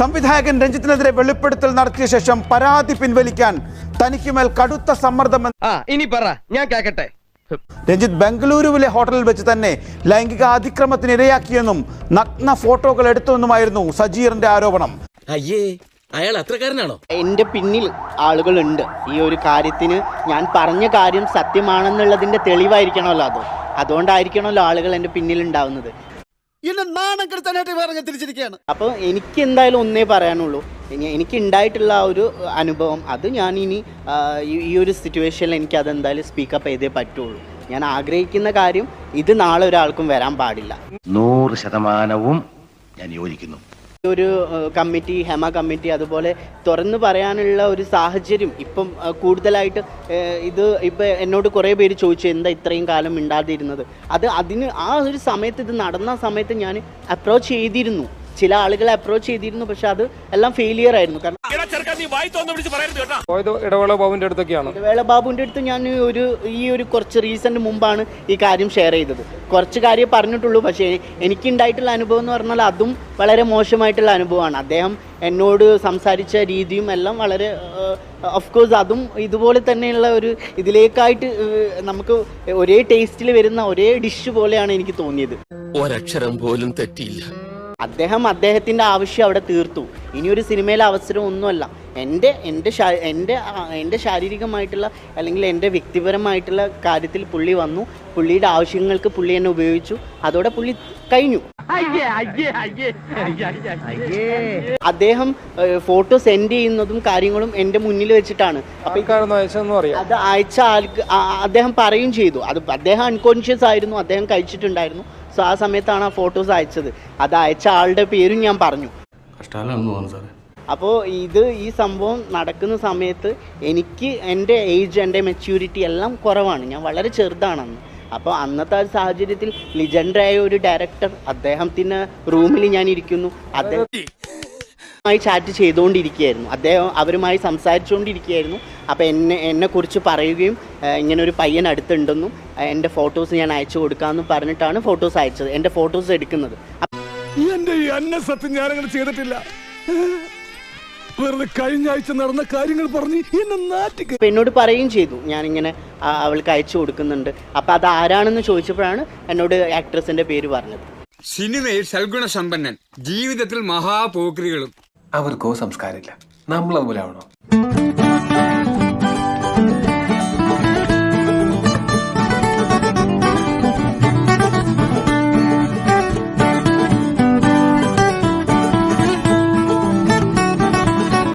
സംവിധായകൻ രഞ്ജിത്തിനെതിരെ വെളിപ്പെടുത്തൽ നടത്തിയ ശേഷം പരാതി പിൻവലിക്കാൻ തനിക്കുമേൽ കടുത്ത സമ്മർദ്ദം ആ ഇനി പറ. ഞാൻ കേക്കട്ടെ. രഞ്ജിത്ത് ബംഗളൂരുവിലെ ഹോട്ടലിൽ വെച്ച് തന്നെ ലൈംഗിക അതിക്രമത്തിന് ഇരയാക്കിയെന്നും നഗ്ന ഫോട്ടോകൾ എടുത്തുവെന്നുമായിരുന്നു സജീറിന്റെ ആരോപണം. അയ്യേ അയാൾ അത്രക്കാരനാണോ? എന്റെ പിന്നിൽ ആളുകളുണ്ട്. ഈ ഒരു കാര്യത്തിന് ഞാൻ പറഞ്ഞ കാര്യം സത്യമാണെന്നുള്ളതിന്റെ തെളിവായിരിക്കണമല്ലോ അത്. അതുകൊണ്ടായിരിക്കണമല്ലോ ആളുകൾ എന്റെ പിന്നിൽ ഉണ്ടാവുന്നത്. എന്നെ നാണം കെടുത്താനായിട്ട് പറഞ്ഞ് തിരിച്ചിരിക്കുകയാണ്. അപ്പോൾ എനിക്ക് എന്തായാലും ഒന്നേ പറയാനുള്ളൂ. ഇനി- എനിക്ക് ഉണ്ടായിട്ടുള്ള ആ ഒരു അനുഭവം അത് ഞാൻ ഇനി ഈ- ഒരു സിറ്റുവേഷനിൽ എനിക്ക് അതെന്തായാലും സ്പീക്കപ്പ് ചെയ്തേ പറ്റുള്ളൂ. ഞാൻ ആഗ്രഹിക്കുന്ന കാര്യം ഇത് നാളെ ഒരാൾക്കും വരാൻ പാടില്ല. നൂറ് ശതമാനവും ഞാൻ യോജിക്കുന്നു. ഒരു കമ്മിറ്റി ഹെമ കമ്മിറ്റി അതുപോലെ തുറന്നു പറയാനുള്ള ഒരു സാഹചര്യം. ഇപ്പം കൂടുതലായിട്ട് ഇത് ഇപ്പം എന്നോട് കുറേ പേര് ചോദിച്ചു എന്താ ഇത്രയും കാലം മിണ്ടാതിരുന്നത്? അത് അതിന് ആ ഒരു സമയത്ത് ഇത് നടന്ന സമയത്ത് ഞാൻ അപ്രോച്ച് ചെയ്തിരുന്നു. ചില ആളുകളെ അപ്രോച്ച് ചെയ്തിരുന്നു പക്ഷെ അത് എല്ലാം ഫെയിലിയർ ആയിരുന്നു. കാരണം പോയത് ഇടവേള ബാബുവിന്റെ അടുത്തൊക്കെയാണ്. ഇടവേള ബാബുവിന്റെ അടുത്ത് ഞാൻ ഒരു ഈ ഒരു കുറച്ച് റീസെന്റ് മുമ്പാണ് ഈ കാര്യം ഷെയർ ചെയ്തത്. കുറച്ച് കാര്യം പറഞ്ഞിട്ടുള്ളൂ പക്ഷേ എനിക്കുണ്ടായിട്ടുള്ള അനുഭവം എന്ന് പറഞ്ഞാൽ അതും വളരെ മോശമായിട്ടുള്ള അനുഭവമാണ്. അദ്ദേഹം എന്നോട് സംസാരിച്ച രീതിയും എല്ലാം വളരെ ഓഫ് കോഴ്സ് അതും ഇതുപോലെ തന്നെയുള്ള ഒരു ഇതിലേക്കായിട്ട് ഏഹ്, നമുക്ക് ഒരേ ടേസ്റ്റിൽ വരുന്ന ഒരേ ഡിഷ് പോലെയാണ് എനിക്ക് തോന്നിയത്. ഒരക്ഷരം പോലും തെറ്റിയില്ല. അദ്ദേഹം അദ്ദേഹത്തിന്റെ ആവശ്യം അവിടെ തീർത്തു. ഇനിയൊരു സിനിമയിലെ അവസരം ഒന്നുമല്ല. എന്റെ എന്റെ എന്റെ എന്റെ ശാരീരികമായിട്ടുള്ള അല്ലെങ്കിൽ എന്റെ വ്യക്തിപരമായിട്ടുള്ള കാര്യത്തിൽ പുള്ളി വന്നു. പുള്ളിയുടെ ആവശ്യങ്ങൾക്ക് പുള്ളി എന്നെ ഉപയോഗിച്ചു. അതോടെ പുള്ളി കഴിഞ്ഞു. അദ്ദേഹം ഫോട്ടോ സെൻഡ് ചെയ്യുന്നതും കാര്യങ്ങളും എന്റെ മുന്നിൽ വെച്ചിട്ടാണ്. അത് അയച്ച ആൾക്ക് അദ്ദേഹം പറയും ചെയ്തു. അത് അദ്ദേഹം അൺകോൺഷ്യസ് ആയിരുന്നു. അദ്ദേഹം കഴിച്ചിട്ടുണ്ടായിരുന്നു. സോ ആ സമയത്താണ് ആ ഫോട്ടോസ് അയച്ചത്. അത് അയച്ച ആളുടെ പേരും ഞാൻ പറഞ്ഞു. അപ്പോൾ ഇത് ഈ സംഭവം നടക്കുന്ന സമയത്ത് എനിക്ക് എന്റെ ഏജ് എന്റെ മെച്യൂരിറ്റി എല്ലാം കുറവാണ്. ഞാൻ വളരെ ചെറുതാണെന്ന്. അപ്പോൾ അന്നത്തെ ആ സാഹചര്യത്തിൽ ലിജൻഡറായ ഒരു ഡയറക്ടർ അദ്ദേഹത്തിന്റെ റൂമിൽ ഞാൻ ഇരിക്കുന്നു. അദ്ദേഹം മായി ചാറ്റ് ചെയ്തുകൊണ്ടിരിക്കുകയായിരുന്നു. അദ്ദേഹം അവരുമായി സംസാരിച്ചുകൊണ്ടിരിക്കുകയായിരുന്നു. അപ്പോൾ എന്നെ എന്നെക്കുറിച്ച് പറയുകയും ഇങ്ങനെ ഒരു പയ്യൻ അടുത്തുണ്ടെന്നും എന്റെ ഫോട്ടോസ് ഞാൻ അയച്ചു കൊടുക്കാമെന്നും പറഞ്ഞിട്ടാണ് ഫോട്ടോസ് അയച്ചത് എന്റെ ഫോട്ടോസ് എടുക്കുന്നത്. ഈ ഞാനങ്ങനെ ചെയ്തിട്ടില്ല. വെറുതെ കഴിഞ്ഞ ആഴ്ച നടന്ന കാര്യങ്ങൾ പറഞ്ഞ് എന്നെ നാട്ടിക്ക് എന്നോട് പറയുകയും ചെയ്തു. ഞാനിങ്ങനെ ഇങ്ങനെ അവൾക്ക് അയച്ചു കൊടുക്കുന്നുണ്ട്. അപ്പൊ അത് ആരാണെന്ന് ചോദിച്ചപ്പോഴാണ് എന്നോട് ആക്ട്രസിന്റെ പേര് പറഞ്ഞത്. സിനിമയിൽ സൽഗുണ സമ്പന്നൻ ജീവിതത്തിൽ മഹാപോക്രികളും അവർക്കോ സംസ്കാരമില്ല. നമ്മൾ അതുപോലെ ആവണോ?